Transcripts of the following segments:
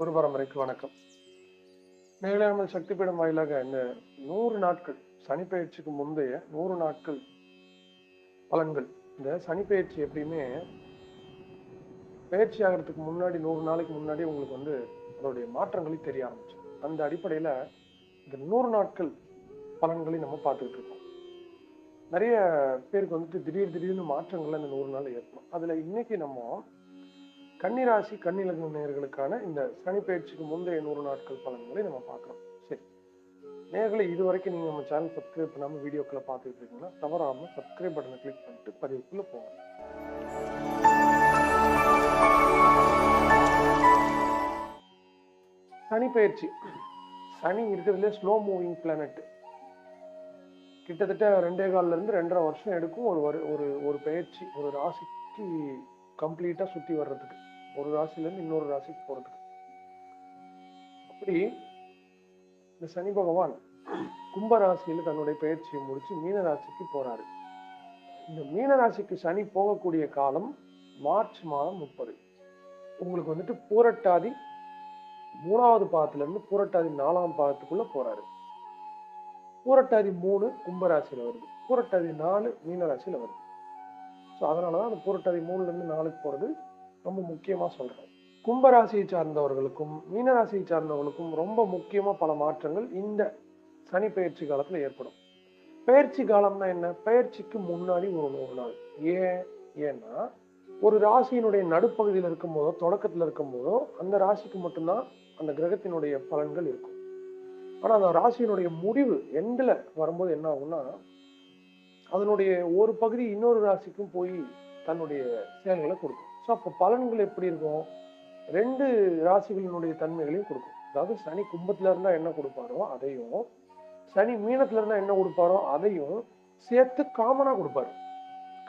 குரு பரம்பரைக்கு வணக்கம். மேலாண்மை சக்தி பீடம் வாயிலாக இந்த நூறு நாட்கள் சனி பயிற்சிக்கு முந்தைய நூறு நாட்கள் பலன்கள். இந்த சனி பயிற்சி எப்படியுமே பயிற்சி ஆகிறதுக்கு முன்னாடி நூறு நாளைக்கு முன்னாடி உங்களுக்கு வந்து அதோடைய மாற்றங்களை தெரிய ஆரம்பிச்சு அந்த அடிப்படையில் இந்த நூறு நாட்கள் பலன்களை நம்ம பார்த்துக்கிட்டு இருக்கோம். நிறைய பேருக்கு வந்துட்டு திடீர் திடீர்னு மாற்றங்கள் அந்த நூறு நாள் ஏற்படும். அதில் இன்னைக்கு நம்ம கன்னிராசி கன்னிலக்ன நேயர்களுக்கான இந்த சனி பயிற்சிக்கு முந்தைய நூறு நாட்கள் பலன்களை நம்ம பார்க்குறோம். சரி. நேர்களை இது வரைக்கும் நீங்கள் நம்ம சேனல் சப்ஸ்கிரைப் பண்ணாமல் வீடியோக்களை பார்த்துட்டு இருக்கீங்கன்னா தவறாமல் சப்ஸ்கிரைப் பட்டனை கிளிக் பண்ணிட்டு பதிவுக்குள்ளே போங்க. சனி பயிற்சி. சனி இருக்கிறதுலே ஸ்லோ மூவிங் பிளானட் கிட்டத்தட்ட ரெண்டே கால்ல இருந்து ரெண்டரை வருஷம் எடுக்கும் ஒரு வரு- ஒரு ஒரு பயிற்சி ஒரு ராசிக்கு கம்ப்ளீட்டாக சுற்றி வர்றதுக்கு. ஒரு ராசில இருந்து இன்னொரு ராசிக்கு போறதுக்கு. அப்படி இந்த சனி பகவான் கும்ப ராசியில தன்னுடைய பயிற்சியை முடிச்சு மீன ராசிக்கு போறாரு. இந்த மீன ராசிக்கு சனி போகக்கூடிய காலம் மார்ச் மாதம் முப்பது. உங்களுக்கு வந்துட்டு பூரட்டாதி மூணாவது பாதத்துல இருந்து பூரட்டாதி நாலாம் பாதத்துக்குள்ள போறாரு. பூரட்டாதி மூணு கும்பராசியில வருது. பூரட்டாதி நாலு மீனராசியில வருது. ஸோ அதனாலதான் அந்த பூரட்டாதி மூணுல இருந்து நாலுக்கு போறது ரொம்ப முக்கியமாக சொல்றேன். கும்பராசியை சார்ந்தவர்களுக்கும் மீனராசியை சார்ந்தவர்களுக்கும் ரொம்ப முக்கியமாக பல மாற்றங்கள் இந்த சனி பயிற்சி காலத்தில் ஏற்படும். பயிற்சி காலம்னா என்ன? பயிற்சிக்கு முன்னாடி ஒரு நூறு நாள். ஏன்? ஏன்னா ஒரு ராசியினுடைய நடுப்பகுதியில் இருக்கும்போதோ இருக்கும் இருக்கும்போதோ அந்த ராசிக்கு மட்டும்தான் அந்த கிரகத்தினுடைய பலன்கள் இருக்கும். ஆனால் அந்த ராசியினுடைய முடிவு எண்டில் வரும்போது என்ன ஆகும்னா அதனுடைய ஒரு பகுதி இன்னொரு ராசிக்கும் போய் தன்னுடைய செயல்களை கொடுக்கும். ஸோ அப்போ பலன்கள் எப்படி இருக்கும்? ரெண்டு ராசிகளினுடைய தன்மைகளையும் கொடுக்கும். அதாவது சனி கும்பத்தில் இருந்தால் என்ன கொடுப்பாரோ அதையும் சனி மீனத்தில் இருந்தால் என்ன கொடுப்பாரோ அதையும் சேர்த்து காமனாக கொடுப்பாரு.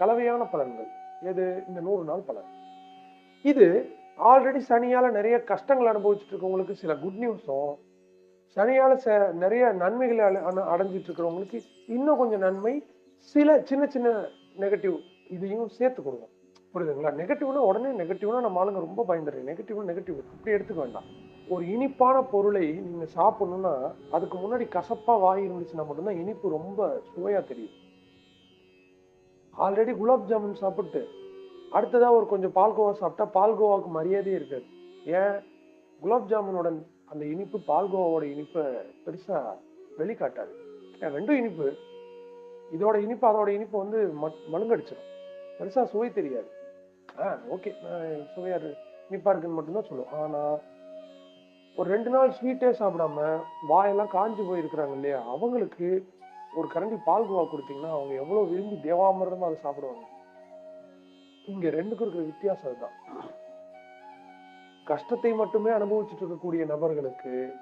கலவையான பலன்கள். எது? இந்த நூறு நாள் பலன். இது ஆல்ரெடி சனியால் நிறைய கஷ்டங்கள் அனுபவிச்சுட்டு இருக்கவங்களுக்கு சில குட் நியூஸும் சனியால ச நிறைய நன்மைகளை அடை அடைஞ்சிட்டு இருக்கிறவங்களுக்கு இன்னும் கொஞ்சம் நன்மை சில சின்ன சின்ன நெகட்டிவ் இதையும் சேர்த்து கொடுக்கும். புரியுதுங்களா? நெகட்டிவ்னா உடனே நெகட்டிவ்னா நம்ம ஆளுங்க ரொம்ப பயந்துடுறீங்க. நெகட்டிவ்னா நெகட்டிவ் அப்படி எடுத்துக்க வேண்டாம். ஒரு இனிப்பான பொருளை நீங்க சாப்பிடணும்னா அதுக்கு முன்னாடி கசப்பா வாய் இருந்துச்சுன்னா மட்டும்தான் இனிப்பு ரொம்ப சுவையா தெரியும். ஆல்ரெடி குலாப் ஜாமுன் சாப்பிட்டு அடுத்ததா ஒரு கொஞ்சம் பால்கோவா சாப்பிட்டா பால்கோவாவுக்கு மரியாதையே இருக்காது. ஏன்? குலாப் ஜாமுனோட அந்த இனிப்பு பால்கோவாவோட இனிப்பை பெருசா வெளிக்காட்டாது. ஏன்? ரெண்டும் இனிப்பு. இதோட இனிப்பு அதோட இனிப்பு வந்து ம- மழுங்கடிச்சிடும் பெருசா சுவை தெரியாது. ஆ ஓகே சுவையா இருக்கு. இனிப்பா இருக்குன்னு மட்டும்தான் சொல்லுவோம். ஆனா ஒரு ரெண்டு நாள் ஸ்வீட்டே சாப்பிடாம வாயெல்லாம் காஞ்சு போயிருக்கிறாங்க இல்லையா? அவங்களுக்கு ஒரு கரண்டி பால்கோவா கொடுத்தீங்கன்னா அவங்க எவ்வளவு விரும்பி தேவாமிரதமா அதை சாப்பிடுவாங்க. இங்க ரெண்டுக்கும் இருக்கிற வித்தியாசம் அதுதான். கஷ்டத்தை மட்டுமே அனுபவிச்சுட்டு இருக்கக்கூடிய நபர்களுக்கு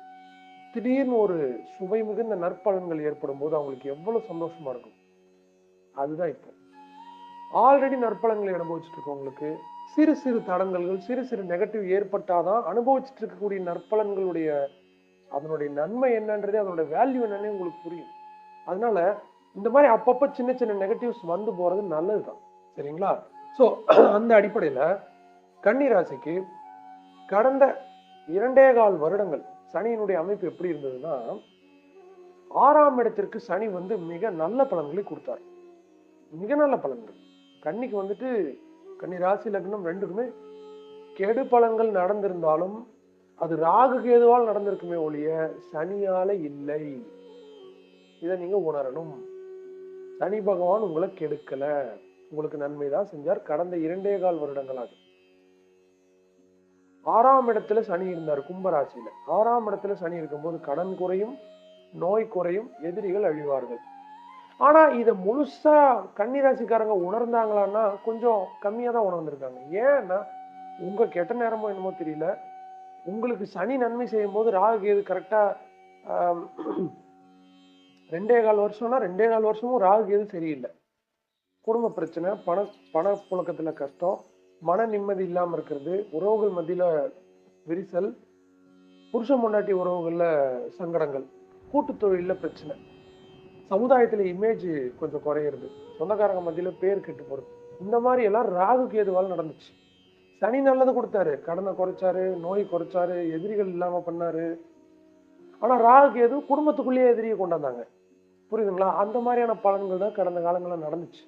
திடீர்னு ஒரு சுவை மிகுந்த நற்பலன்கள் ஏற்படும் போது அவங்களுக்கு எவ்வளவு சந்தோஷமா இருக்கும். அதுதான் இப்போ. ஆல்ரெடி நற்பலன்களை அனுபவிச்சுட்டு இருக்கவங்களுக்கு சிறு சிறு தடங்கல்கள் சிறு சிறு நெகட்டிவ் ஏற்பட்டாதான் அனுபவிச்சுட்டு இருக்கக்கூடிய நற்பலன்களுடைய அதனுடைய நன்மை என்னன்றதே அதனுடைய வேல்யூ என்னன்னு உங்களுக்கு புரியும். அதனால இந்த மாதிரி அப்பப்போ சின்ன சின்ன நெகட்டிவ்ஸ் வந்து போறது நல்லதுதான். சரிங்களா? ஸோ அந்த அடிப்படையில் கன்னிராசிக்கு கடந்த இரண்டே கால் வருடங்கள் சனியினுடைய அமைப்பு எப்படி இருந்ததுன்னா ஆறாம் இடத்திற்கு சனி வந்து மிக நல்ல பலன்களை கொடுத்தார். மிக நல்ல பலன்கள். கன்னிக்கு வந்துட்டு கன்னி ராசி லக்னம் ரெண்டுக்குமே கெடு பலன்கள் நடந்திருந்தாலும் அது ராகு கேதுவால் நடந்திருக்குமே ஒழிய சனியால இல்லை. இதை நீங்க உணரணும். சனி பகவான் உங்களை கெடுக்கல. உங்களுக்கு நன்மை தான் செஞ்சார். கடந்த இரண்டே கால் வருடங்களாக. ஆறாம் இடத்துல சனி இருந்தார் கும்பராசியில. ஆறாம் இடத்துல சனி இருக்கும்போது கடன் குறையும் நோய் குறையும் எதிரிகள் அழிவார்கள். ஆனால் இதை முழுசாக கன்னிராசிக்காரங்க உணர்ந்தாங்களான்னா கொஞ்சம் கம்மியாக தான் உணர்ந்துருக்காங்க. ஏன்னா உங்கள் கெட்ட நேரமோ என்னமோ தெரியல. உங்களுக்கு சனி நன்மை செய்யும் போது ராகு கேது கரெக்டாக ரெண்டே கால் வருஷம்னா ரெண்டே கால் வருஷமும் ராகு கேது சரியில்லை. குடும்ப பிரச்சனை பண பண கஷ்டம் மன நிம்மதி இல்லாமல் இருக்கிறது உறவுகள் மத்தியில் விரிசல் புருஷ முன்னாட்டி உறவுகளில் சங்கடங்கள் கூட்டு தொழிலில் பிரச்சனை. சமுதாயத்துல இமேஜ் கொஞ்சம் குறையிறது. சொந்தக்காரங்க மத்தியில பேர் கெட்டு போறது. இந்த மாதிரி எல்லாம் ராகு கேதுவால் நடந்துச்சு. சனி நல்லது கொடுத்தாரு. கடனை குறைச்சாரு நோய் குறைச்சாரு எதிரிகள் இல்லாம பண்ணாரு. ஆனா ராகு கேது குடும்பத்துக்குள்ளேயே எதிரியை கொண்டாந்தாங்க புரியுதுங்களா? அந்த மாதிரியான பலன்கள் தான் கடந்த காலங்களில் நடந்துச்சு.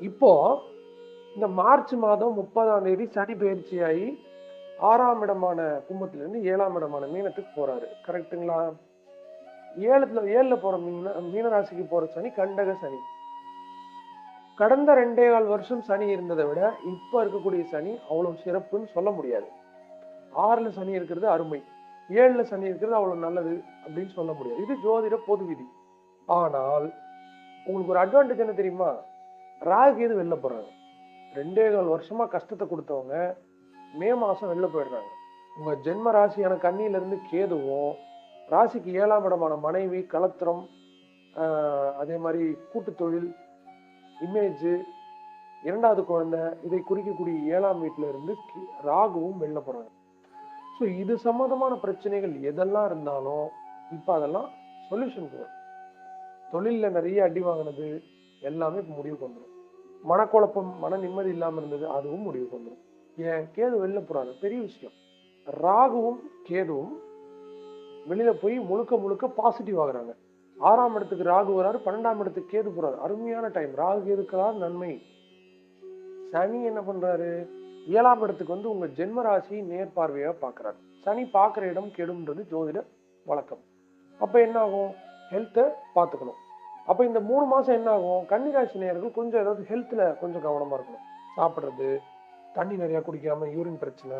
இப்போ இந்த மார்ச் மாதம் முப்பதாம் தேதி சனி பயிற்சியாகி ஆறாம் இடமான கும்பத்திலிருந்து ஏழாம் இடமான மீனத்துக்கு போறாரு. கரெக்ட்டுங்களா ஏழுல ஏழுல போற மீன மீனராசிக்கு போற சனி கண்டக சனி. கடந்த ரெண்டே கால் வருஷம் சனி இருந்ததை விட இப்ப இருக்கக்கூடிய சனி அவ்வளவு சிறப்புன்னு சொல்ல முடியாது. ஆறுல சனி இருக்கிறது அருமை. ஏழுல சனி இருக்கிறது அவ்வளவு நல்லது அப்படின்னு சொல்ல முடியாது. இது ஜோதிட பொது விதி. ஆனால் உங்களுக்கு ஒரு அட்வான்டேஜ் என்ன தெரியுமா? ராகு எது வெளில போறாங்க ரெண்டே கால் வருஷமா கஷ்டத்தை கொடுத்தவங்க மே மாசம் வெளில போயிடுறாங்க. உங்க ஜென்ம ராசியான கண்ணியில இருந்து கேதுவும் ராசிக்கு ஏழாம் இடமான மனைவி கலத்திரம் அதே மாதிரி கூட்டு தொழில் இமேஜ் இரண்டாவது குழந்தை இதை குறிக்கக்கூடிய ஏழாம் வீட்டில இருந்து ராகுவும் வெளில போறாங்க. ஸோ இது சம்மந்தமான பிரச்சனைகள் எதெல்லாம் இருந்தாலும் இப்போ அதெல்லாம் சொல்யூஷனுக்கு வரும். தொழிலில் நிறைய அடி வாங்கினது எல்லாமே இப்போ முடிவுக்கு வந்துடும் மனக்குழப்பம் மன நிம்மதி இல்லாமல் இருந்தது அதுவும் முடிவுக்கு வந்துடும் ஏன்? கேது வெளில போறாரு. பெரிய விஷயம். ராகுவும் கேதுவும் வெளியில போய் முழுக்க முழுக்க பாசிட்டிவ் ஆகுறாங்க. ஆறாம் இடத்துக்கு ராகு வராரு பன்னெண்டாம் இடத்துக்கு கேது போறாரு. அருமையான டைம் ராகு கேதுக்கெல்லாம் நன்மை. சனி என்ன பண்றாரு? ஏழாம் இடத்துக்கு வந்து உங்க ஜென்ம ராசி நேர்பார்வையா பார்க்கறாரு. சனி பார்க்குற இடம் கெடும்ன்றது ஜோதிட வழக்கம். அப்ப என்ன ஆகும்? ஹெல்த்தை பார்த்துக்கணும். அப்ப இந்த மூணு மாசம் என்ன ஆகும்? கன்னிராசி நேயர்கள் கொஞ்சம் ஏதாவது ஹெல்த்ல கொஞ்சம் கவனமா இருக்கணும். சாப்பிட்றது தண்ணி நிறைய குடிக்காம யூரின் பிரச்சனை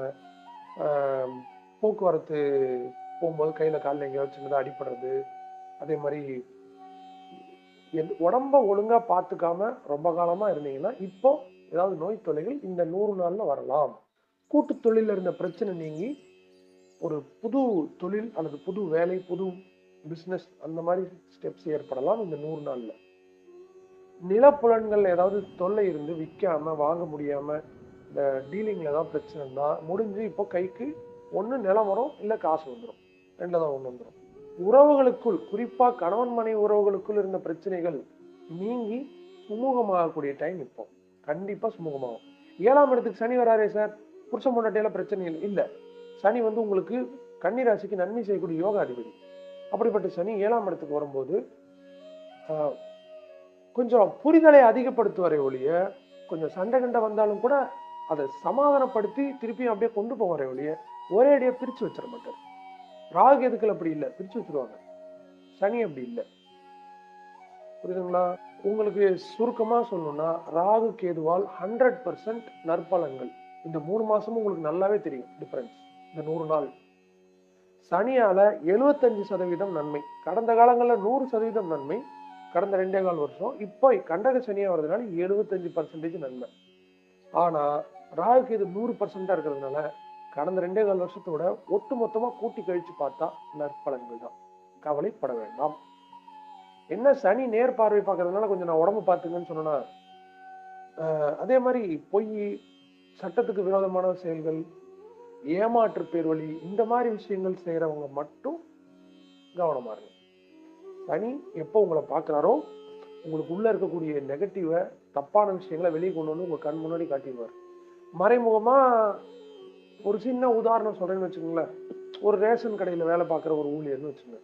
போக்குவரத்து போகும்போது கையில காலில் எங்கேயாவது சின்னதாக அடிப்படுறது அதே மாதிரி எந்த- உடம்ப ஒழுங்கா பார்த்துக்காம ரொம்ப காலமா இருந்தீங்கன்னா இப்போ ஏதாவது நோய் தொலைகள் இந்த நூறு நாள்ல வரலாம். கூட்டு தொழில இருந்த பிரச்சனை நீங்கி ஒரு புது தொழில் அல்லது புது வேலை புது பிசினஸ் அந்த மாதிரி ஸ்டெப்ஸ் ஏற்படலாம் இந்த நூறு நாள்ல. நிலப்புலன்கள் ஏதாவது தொல்லை இருந்து விற்காம வாங்க முடியாம இந்த டீலிங்ல ஏதாவது பிரச்சனை இருந்தா முடிஞ்சு இப்போ கைக்கு ஒன்று நிலம் வரும் இல்ல காசு வந்துடும் ரெண்டுல தான் வந்துடும் உறவுகளுக்குள் குறிப்பாக கணவன் மனைவி உறவுகளுக்குள் இருந்த பிரச்சனைகள் நீங்கி சுமூகமாகக்கூடிய டைம் இப்போ. கண்டிப்பாக சுமூகமாகும். ஏழாம் இடத்துக்கு சனி வராரே சார் புருஷ முன்னாட்டியில பிரச்சனை இல்லை. சனி வந்து உங்களுக்கு கன்னிராசிக்கு நன்மை செய்யக்கூடிய யோகாதிபதி. அப்படிப்பட்ட சனி ஏழாம் இடத்துக்கு வரும்போது கொஞ்சம் புரிதலை அதிகப்படுத்துவாரே ஒழிய கொஞ்சம் சண்டை கண்டை வந்தாலும் கூட அதை சமாதானப்படுத்தி திருப்பியும் அப்படியே கொண்டு போவாரே ஒழிய ஒரே அடியாக பிரித்து வச்சிட மாட்டார். ராகு கேதுக்கள் அப்படி இல்லை? பிரித்து வச்சுருவாங்க. சனி அப்படி இல்லை. புரியுதுங்களா? உங்களுக்கு சுருக்கமாக சொல்லணும்னா ராகு கேதுவால் ஹண்ட்ரட் பர்சன்ட் நற்பலன்கள். இந்த மூணு மாசமும் உங்களுக்கு நல்லாவே தெரியும் டிஃபரன்ஸ் இந்த நூறு நாள். சனியால எழுபத்தஞ்சு சதவீதம் நன்மை. கடந்த காலங்களில் நூறு சதவீதம் நன்மை. கடந்த ரெண்டே கால் வருஷம். இப்போ கண்டக சனியா வர்றதுனால எழுபத்தஞ்சு பர்சன்டேஜ் நன்மை. ஆனால் ராகு கேது நூறு பர்சன்டா இருக்கிறதுனால கடந்த ரெண்டே கால் வருஷத்தோட ஒட்டு மொத்தமா கூட்டி கழிச்சு பார்த்தா நற்பலன்கள் தான். கவலைப்பட வேண்டாம். என்ன சனி நேர் பார்வை பார்க்கறதுனால கொஞ்சம் நான் உடம்பு பார்த்துங்கன்னு சொன்னா அதே மாதிரி பொய் சட்டத்துக்கு விரோதமான செயல்கள் ஏமாற்று பேர் வழி இந்த மாதிரி விஷயங்கள் செய்யறவங்க மட்டும் கவனமா இருங்க. சனி எப்போ உங்களை பார்க்குறாரோ உங்களுக்கு உள்ள இருக்கக்கூடிய நெகட்டிவை தப்பான விஷயங்களை வெளியே கொண்டு வந்து உங்க கண் முன்னாடி காட்டிடுவார். மறைமுகமா ஒரு சின்ன உதாரணம் சொல்றேன்னு வச்சுக்கோங்களேன். ஒரு ரேஷன் கடையில வேலை பார்க்குற ஒரு ஊழியர்னு வச்சுங்க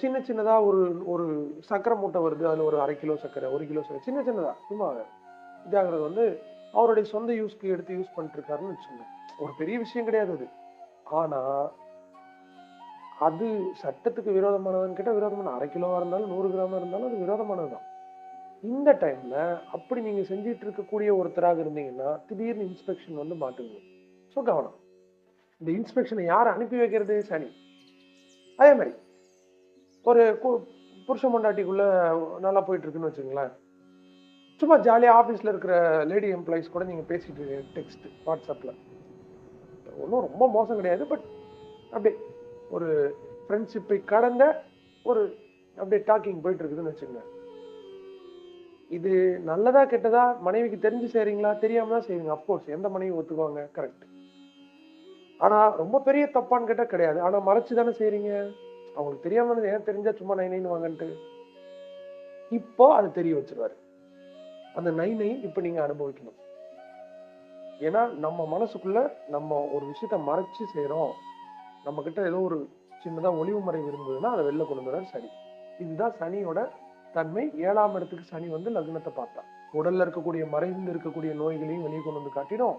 சின்ன சின்னதா ஒரு ஒரு சக்கரை மூட்டை வருது அதுல ஒரு அரை கிலோ சக்கரை ஒரு கிலோ சக்கரை சின்ன சின்னதா சும்மா இதாகிறது வந்து அவருடைய சொந்த யூஸ்க்கு எடுத்து யூஸ் பண்ணிட்டுருக்காருன்னு வச்சுக்கோங்க. ஒரு பெரிய விஷயம் கிடையாது அது. ஆனா அது சட்டத்துக்கு விரோதமானதுன்னு கேட்டால் விரோதமான அரை கிலோவாக இருந்தாலும் நூறு கிராமாக இருந்தாலும் அது விரோதமானது தான் இந்த டைம்ல அப்படி நீங்க செஞ்சிட்டு இருக்கக்கூடிய ஒருத்தராக இருந்தீங்கன்னா திடீர்னு இன்ஸ்பெக்ஷன் வந்து மாட்டுங்க ஸோ கவனம். இந்த இன்ஸ்பெக்ஷனை யார் அனுப்பி வைக்கிறது? சனி. அதே மாதிரி ஒரு கு- புருஷ பொண்டாட்டிக்குள்ள நல்லா போயிட்டு இருக்குன்னு வச்சுங்களேன் சும்மா ஜாலியாக ஆஃபீஸில் இருக்கிற லேடி எம்ப்ளாயிஸ் கூட நீங்கள் பேசிட்டு டெக்ஸ்ட் வாட்ஸ்அப்பில் ஒன்றும் ரொம்ப மோசம் கிடையாது பட் அப்படியே ஒரு ஃப்ரெண்ட்ஷிப்பை கடந்த ஒரு அப்படியே டாக்கிங் போயிட்டு இருக்குதுன்னு வச்சுங்க இது நல்லதா கெட்டதா மனைவிக்கு தெரிஞ்சு செய்றீங்களா? தெரியாம தான் செய்வீங்க. அப்கோர்ஸ் எந்த மனைவி ஒத்துக்குவாங்க? கரெக்ட் ஆனா ரொம்ப பெரிய தப்பான்னு கேட்டா கிடையாது. ஆனா மறைச்சு தானே செய்றீங்க? அவங்களுக்கு தெரியாம ஏன் தெரிஞ்சா சும்மா நை நைன்னு வாங்கன்ட்டு? இப்போ அது தெரிய வச்சிருவாரு. அந்த நை நை இப்போ நீங்க அனுபவிக்கணும். ஏன்னா நம்ம மனசுக்குள்ள நம்ம ஒரு விஷயத்த மறைச்சு செய்யறோம் நம்ம கிட்ட ஏதோ ஒரு சின்னதா ஒளிவு மறை விரும்புதுன்னா அதை வெளில கொண்டு வர சனி இதுதான் சனியோட தன்மை ஏழாம் இடத்துக்கு சனி வந்து லக்னத்தை பார்த்தா உடல்ல இருக்கக்கூடிய மறைந்து இருக்கக்கூடிய நோய்களையும் வெளியே கொண்டு வந்து காட்டிடும்.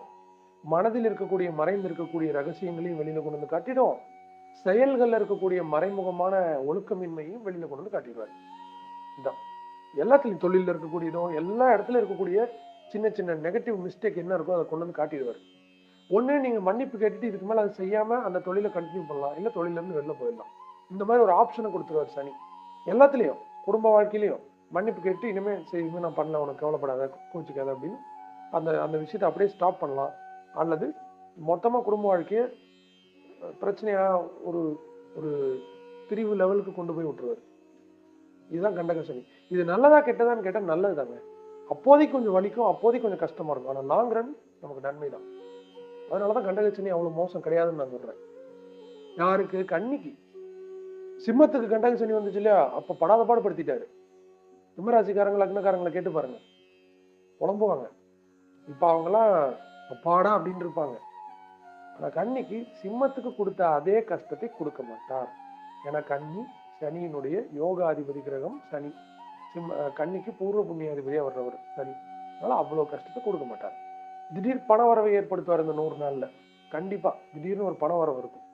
மனதில் இருக்கக்கூடிய மறைந்து இருக்கக்கூடிய ரகசியங்களையும் வெளியில கொண்டு வந்து காட்டிடும். செயல்கள்ல இருக்கக்கூடிய மறைமுகமான ஒழுக்கமின்மையும் வெளியில கொண்டு வந்து காட்டிடுவார். இதான். எல்லாத்துலயும் தொழில இருக்கக்கூடியதும் எல்லா இடத்துல இருக்கக்கூடிய சின்ன சின்ன நெகட்டிவ் மிஸ்டேக் என்ன இருக்கோ அதை கொண்டு வந்து காட்டிடுவார். ஒன்று நீங்க மன்னிப்பு கேட்டுட்டு இதுக்கு மேல அதை செய்யாம அந்த தொழிலை கண்டினியூ பண்ணலாம். இல்ல தொழில இருந்து வெளில போயிடலாம். இந்த மாதிரி ஒரு ஆப்ஷனை கொடுத்துருவார் சனி. எல்லாத்துலயும். குடும்ப வாழ்க்கையிலையும் மன்னிப்பு கேட்டு இனிமே சரி இனிமேல் நான் பண்ணல உனக்கு கவலைப்படாத கோச்சிக்காத அப்படின்னு அந்த அந்த விஷயத்தை அப்படியே ஸ்டாப் பண்ணலாம். அல்லது மொத்தமாக குடும்ப வாழ்க்கையை பிரச்சனையாக ஒரு ஒரு பிரிவு லெவலுக்கு கொண்டு போய் விட்டுருவார். இதுதான் கண்டக சனி. இது நல்லதா கெட்டதான்னு கேட்டால் நல்லது தாங்க. அப்போதைக்கு கொஞ்சம் வலிக்கும் அப்போதைக்கு கொஞ்சம் கஷ்டமாக இருக்கும். ஆனால் லாங் ரன் நமக்கு நன்மை தான் அதனாலதான் கண்டக சனி அவ்வளோ மோசம் கிடையாதுன்னு நான் சொல்கிறேன் யாருக்கு? கண்ணிக்கு சிம்மத்துக்கு கண்டக சனி வந்துச்சு இல்லையா? அப்ப படாத பாடுபடுத்திட்டாரு சிம்மராசிக்காரங்க லக்னக்காரங்களை கேட்டு பாருங்க. புலம்புவாங்க. இப்ப அவங்கெல்லாம் அப்பாடா அப்படின்னு இருப்பாங்க. ஆனா கன்னிக்கு சிம்மத்துக்கு கொடுத்த அதே கஷ்டத்தை கொடுக்க மாட்டார். ஏன்னா கன்னி சனியினுடைய யோகாதிபதி கிரகம் சனி. சிம்ம கண்ணிக்கு கன்னிக்கு பூர்வ புண்ணியாதிபதியா வர்றவர் சனி. அதனால அவ்வளவு கஷ்டத்தை கொடுக்க மாட்டார். திடீர் பண வரவை ஏற்படுத்துவார் இந்த நூறு நாள்ல. கண்டிப்பா திடீர்னு ஒரு பண வரவு இருக்கும்.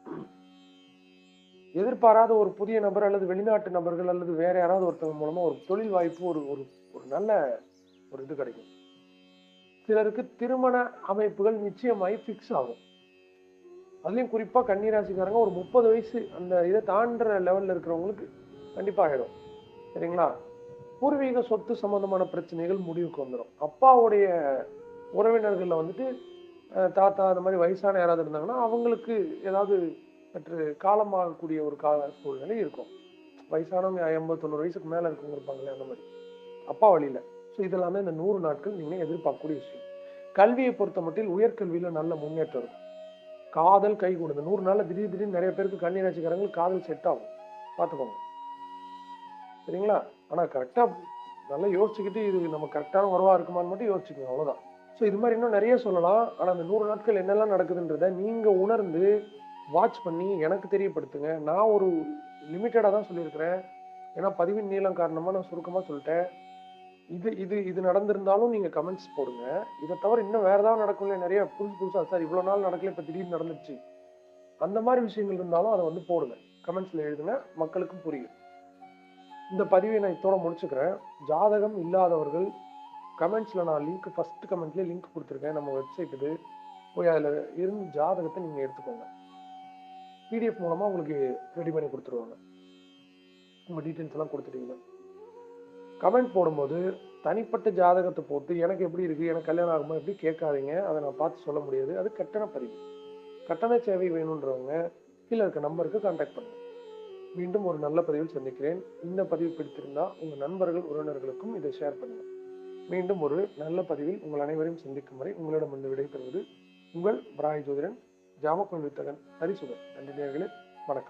எதிர்பாராத ஒரு புதிய நபர் அல்லது வெளிநாட்டு நபர்கள் அல்லது வேற யாராவது ஒருத்தவங்க மூலமா ஒரு தொழில் வாய்ப்பு ஒரு ஒரு ஒரு நல்ல ஒரு இது கிடைக்கும். சிலருக்கு திருமண அமைப்புகள் நிச்சயமாகி ஃபிக்ஸ் ஆகும். அதுலேயும் குறிப்பாக கன்னிராசிக்காரங்க ஒரு முப்பது வயசு அந்த இதை தாண்டுற லெவலில் இருக்கிறவங்களுக்கு கண்டிப்பாக ஆகிடும் சரிங்களா? பூர்வீக சொத்து சம்பந்தமான பிரச்சனைகள் முடிவுக்கு வந்துடும் அப்பாவுடைய உறவினர்களில் வந்துட்டு தாத்தா அந்த மாதிரி வயசான யாராவது இருந்தாங்கன்னா அவங்களுக்கு ஏதாவது சற்று காலமாகக்கூடிய ஒரு கால சூழ்நிலை இருக்கும். வயசானவங்க ஐம்பது தொண்ணூறு வயசுக்கு மேலே இருக்கவங்க இருப்பாங்களே அந்த மாதிரி. அப்பா வழியில. ஸோ இதெல்லாமே இந்த நூறு நாட்கள் நீங்கள் எதிர்பார்க்கக்கூடிய விஷயம். கல்வியை பொறுத்த மட்டும் உயர்கல்வியில் நல்ல முன்னேற்றம் இருக்கும். காதல் கை கொடுங்க. நூறு நாளில் திடீர் திடீர்னு நிறைய பேருக்கு கன்னிராசிக்காரங்களுக்கு காதல் செட் ஆகும். பார்த்துக்கோங்க. சரிங்களா? ஆனா கரெக்டாக நல்லா யோசிச்சுக்கிட்டு இது நம்ம கரெக்டான உறவாக இருக்குமான்னு மட்டும் யோசிச்சுக்கோங்க. அவ்வளோதான் ஸோ இது மாதிரி இன்னும் நிறைய சொல்லலாம். ஆனால் அந்த நூறு நாட்கள் என்னெல்லாம் நடக்குதுன்றத நீங்கள் உணர்ந்து வாட்ச் பண்ணி எனக்கு தெரியப்படுத்துங்க. நான் ஒரு லிமிட்டடாக தான் சொல்லியிருக்கிறேன். ஏன்னா பதிவின் நீளம் காரணமாக நான் சுருக்கமாக சொல்லிட்டேன். இது இது இது நடந்திருந்தாலும் நீங்கள் கமெண்ட்ஸ் போடுங்க. இதை தவிர இன்னும் வேறு ஏதாவது நடக்கும்ல நிறைய புதுசு புதுசாக சார் இவ்வளோ நாள் நடக்கல இப்போ திடீர்னு நடந்துச்சு. அந்த மாதிரி விஷயங்கள் இருந்தாலும் அதை வந்து போடுங்க. கமெண்ட்ஸில் எழுதுங்க மக்களுக்கும் புரியும். இந்த பதிவை நான் இத்தோட முடிச்சுக்கிறேன். ஜாதகம் இல்லாதவர்கள் கமெண்ட்ஸில் நான் லிங்க் ஃபஸ்ட்டு கமெண்ட்லேயே லிங்க் கொடுத்துருக்கேன். நம்ம வெப்சைட் இது. போய் அதில் இருந்து ஜாதகத்தை நீங்கள் எடுத்துக்கோங்க. பிடிஎஃப் மூலமாக உங்களுக்கு ரெடி பண்ணி கொடுத்துருவாங்க. உங்கள் டீட்டெயில்ஸ் எல்லாம் கொடுத்துட்டீங்க கமெண்ட் போடும்போது தனிப்பட்ட ஜாதகத்தை போட்டு எனக்கு எப்படி இருக்குது எனக்கு கல்யாணம் ஆகுமா எப்படி கேட்காதீங்க. அதை நான் பார்த்து சொல்ல முடியாது. அது கட்டண பதிவு. கட்டண சேவை வேணுன்றவங்க கீழே இருக்க நம்பருக்கு கான்டாக்ட் பண்ணுங்க. மீண்டும் ஒரு நல்ல பதிவில் சந்திக்கிறேன். இந்த பதிவு பிடித்திருந்தால் உங்கள் நண்பர்கள் உறவினர்களுக்கும் இதை ஷேர் பண்ணுங்கள் மீண்டும் ஒரு நல்ல பதிவில் உங்கள் அனைவரையும் சந்திக்கும் வரை உங்களிடம் வந்து விடைபெறுவது உங்கள் பிராய் ஜோதிடன் ஜாமக்கொள் வித்தகன் ஹரிசுகன் நன்றி நேர்களே வணக்கம்.